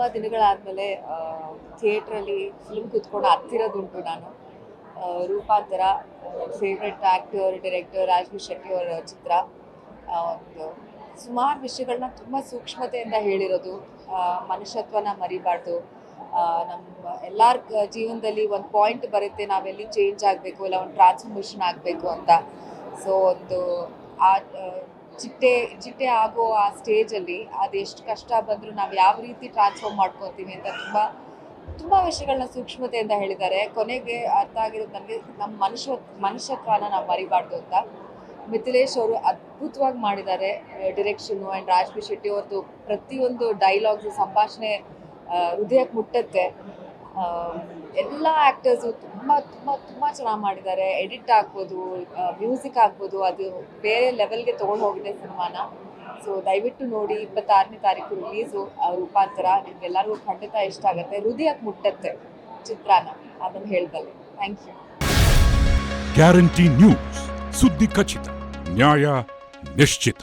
ತುಂಬ ದಿನಗಳಾದಮೇಲೆ ಥಿಯೇಟ್ರಲ್ಲಿ ಫಿಲ್ಮ್ ಕೂತ್ಕೊಂಡು ಹತ್ತಿರದುಂಟು ನಾನು. Roopanthara favourite actor director Raj B Shetty ಅವರ ಚಿತ್ರ. ಒಂದು ಸುಮಾರು ವಿಷಯಗಳನ್ನ ತುಂಬ ಸೂಕ್ಷ್ಮತೆಯಿಂದ ಹೇಳಿರೋದು. ಮನುಷ್ಯತ್ವನ ಮರಿಬಾರ್ದು. ನಮ್ಮ ಎಲ್ಲರ ಜೀವನದಲ್ಲಿ ಒಂದು ಪಾಯಿಂಟ್ ಬರುತ್ತೆ ನಾವೆಲ್ಲಿ ಚೇಂಜ್ ಆಗಬೇಕು ಇಲ್ಲ ಒಂದು ಟ್ರಾನ್ಸ್ಫರ್ಮೇಷನ್ ಆಗಬೇಕು ಅಂತ. ಸೊ ಒಂದು ಆ, ಚಿಟ್ಟೆ ಚಿಟ್ಟೆ ಆಗೋ ಆ ಸ್ಟೇಜಲ್ಲಿ ಎಷ್ಟು ಕಷ್ಟ ಬಂದರೂ ನಾವು ಯಾವ ರೀತಿ ಟ್ರಾನ್ಸ್ಫಾರ್ಮ್ ಮಾಡ್ಕೊತೀವಿ ಅಂತ ತುಂಬ ತುಂಬ ವಿಷಯಗಳನ್ನ ಸೂಕ್ಷ್ಮತೆಯಿಂದ ಹೇಳಿದ್ದಾರೆ. ಕೊನೆಗೆ ಅರ್ಥ ಆಗಿರೋದು ನನಗೆ ನಮ್ಮ ಮನುಷ್ಯ, ಮನುಷ್ಯತ್ವನ ನಾವು ಮರಿಬಾರ್ದು ಅಂತ. ಮಿಥಿಲೇಶ್ ಅವರು ಅದ್ಭುತವಾಗಿ ಮಾಡಿದ್ದಾರೆ ಡಿರೆಕ್ಷನ್ನು ಆ್ಯಂಡ್ ರಾಜ್ಬಿ ಶೆಟ್ಟಿ ಅವ್ರದ್ದು ಪ್ರತಿಯೊಂದು ಡೈಲಾಗ್ಸು ಸಂಭಾಷಣೆ ಹೃದಯಕ್ಕೆ ಮುಟ್ಟುತ್ತೆ. ಎಲ್ಲ ಆ್ಯಕ್ಟರ್ಸು ತುಂಬ ತುಂಬ ತುಂಬ ಚೆನ್ನಾಗಿ ಮಾಡಿದ್ದಾರೆ. ಎಡಿಟ್ ಆಗ್ಬೋದು ಮ್ಯೂಸಿಕ್ ಆಗ್ಬೋದು, ಅದು ಬೇರೆ ಲೆವೆಲ್ಗೆ ತೊಗೊಂಡು ಹೋಗಿದೆ ಸಿನಿಮಾನ. ಸೊ ದಯವಿಟ್ಟು ನೋಡಿ, ಇಪ್ಪತ್ತಾರನೇ ತಾರೀಕು ರಿಲೀಸು ರೂಪಾಂತರ. ನಿಮಗೆಲ್ಲರಿಗೂ ಖಂಡಿತ ಇಷ್ಟ ಆಗುತ್ತೆ. ಹೃದಯಕ್ಕೆ ಮುಟ್ಟತ್ತೆ ಚಿತ್ರಾನ ಅದನ್ನು ಹೇಳ್ಬಲ್ಲೆ ಥ್ಯಾಂಕ್ ಯು ಗ್ಯಾರಂಟಿ ನ್ಯೂಸ್ ಸುದ್ದಿ ಖಚಿತ, ನ್ಯಾಯ ನಿಶ್ಚಿತ.